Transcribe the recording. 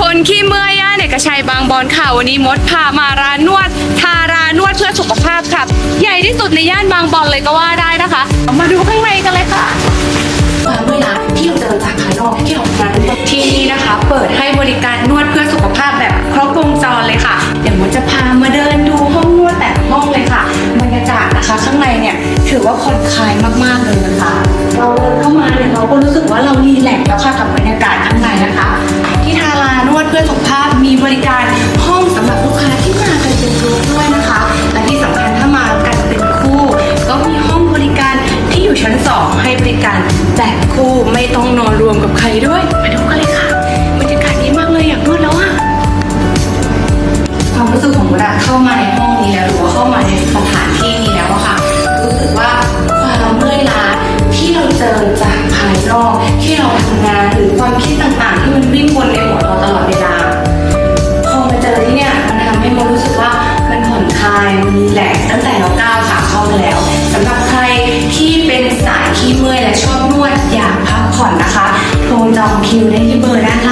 คนขี้เมื่อยย่านเอกชัยบางบอนค่ะวันนี้มดพามาร้านนวด ทารานวดเพื่อสุขภาพค่ะ ใหญ่ที่สุดในย่านบางบอนเลยก็ว่าได้นะคะ มาดูข้างในกันเลยค่ะความเมื่อยล้าที่เราเจอจากภายนอกที่เราทำงานทุกวันที่นี่นะคะ เปิดให้บริการนวดเพื่อสุขภาพแบบครบวงจรเลยค่ะ เดี๋ยวมดจะพามาเดินดูห้องนวดแต่ละห้องเลยค่ะบรรยากาศนะคะ ข้างในเนี่ยถือว่าผ่อนคลายมากๆเลย มีบริการห้องสำหรับลูกค้าที่มากันเป็นกลุ่มด้วยนะคะ และที่สำคัญถ้ามากันเป็นคู่ ก็มีห้องบริการที่อยู่ชั้น 2 ให้บริการแบบคู่ไม่ต้องนอนรวมกับใครด้วยมาดูกันเลยค่ะบรรยากาศดีมากเลยอยากนวดแล้วอะความรู้สึกของมุดอะเข้ามาในห้องนี้แล้วหรือว่าเข้ามาในสถานที่นี้แล้วอะค่ะ รู้สึกว่าความเมื่อยล้าที่เราเจอจากภายนอกที่เราทำงานหรือความคิดต่างๆ ที่มันวิ่งวนในหัวเราตลอด รีแลกตั้งแต่เราก้าวขาเข้ามาแล้วสำหรับใครที่เป็นสายขี้เมื่อยและชอบนวดอยากพักผ่อนนะคะ โทรจองคิวได้ที่เบอร์ด้าน